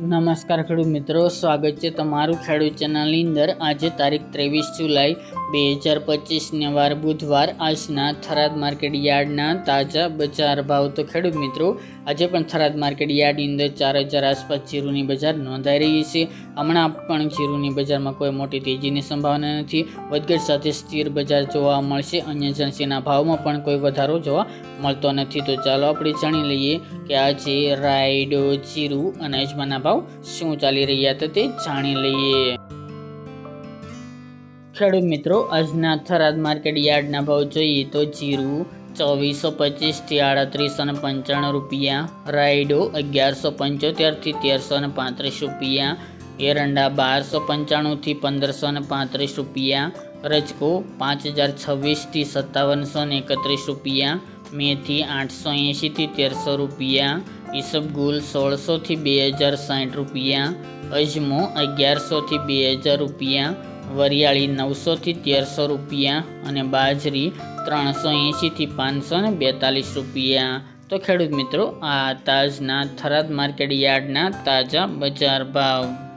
નમસ્કાર ખેડૂત મિત્રો, સ્વાગત છે તમારું ખેડૂત ચેનલની અંદર. આજે તારીખ ત્રેવીસ જુલાઈ બે હજાર પચીસને વાર બુધવાર. આજના થરાદ માર્કેટ યાર્ડના તાજા બજાર ભાવ. તો ખેડૂત મિત્રો, આજે પણ થરાદ માર્કેટ યાર્ડની અંદર ચાર હજાર આસપાસ જીરુની બજાર નોંધાઈ રહી છે. હમણાં પણ જીરુની બજારમાં કોઈ મોટી તેજીની સંભાવના નથી. વધઘટ સાથે સ્થિર બજાર જોવા મળશે. અન્ય એજન્સીના ભાવમાં પણ કોઈ વધારો જોવા મળતો નથી. તો ચાલો આપણે જાણી લઈએ કે આજે રાયડો, જીરું અને અજમાના ભાવ શું ચાલી રહ્યા હતા તે જાણી લઈએ. ખેડૂત મિત્રો, આજના થરાદ માર્કેટ યાર્ડના ભાવ જોઈએ તો જીરું ચોવીસો પચીસથી આડત્રીસો ને પંચાણું રૂપિયા, રાયડો અગિયારસો પંચોતેરથી તેરસો ને પાંત્રીસ રૂપિયા, એરંડા બારસો પંચાણુંથી પંદરસો ને પાંત્રીસ રૂપિયા, રજકો પાંચ હજાર છવ્વીસથી સત્તાવનસો ને એકત્રીસ રૂપિયા મેથી આઠસો એંશીથી તેરસો રૂપિયા ઈસબગુલ સોળસોથી બે હજાર સાઠ રૂપિયા, અજમો અગિયારસોથી બે હજાર રૂપિયા, વરિયાળી નવસોથી તેરસો રૂપિયા અને બાજરી ત્રણસો એંશીથી પાંચસો ને બેતાલીસ રૂપિયા. તો ખેડૂત મિત્રો, આ તાજના થરાદ માર્કેટ યાર્ડના તાજા બજાર ભાવ.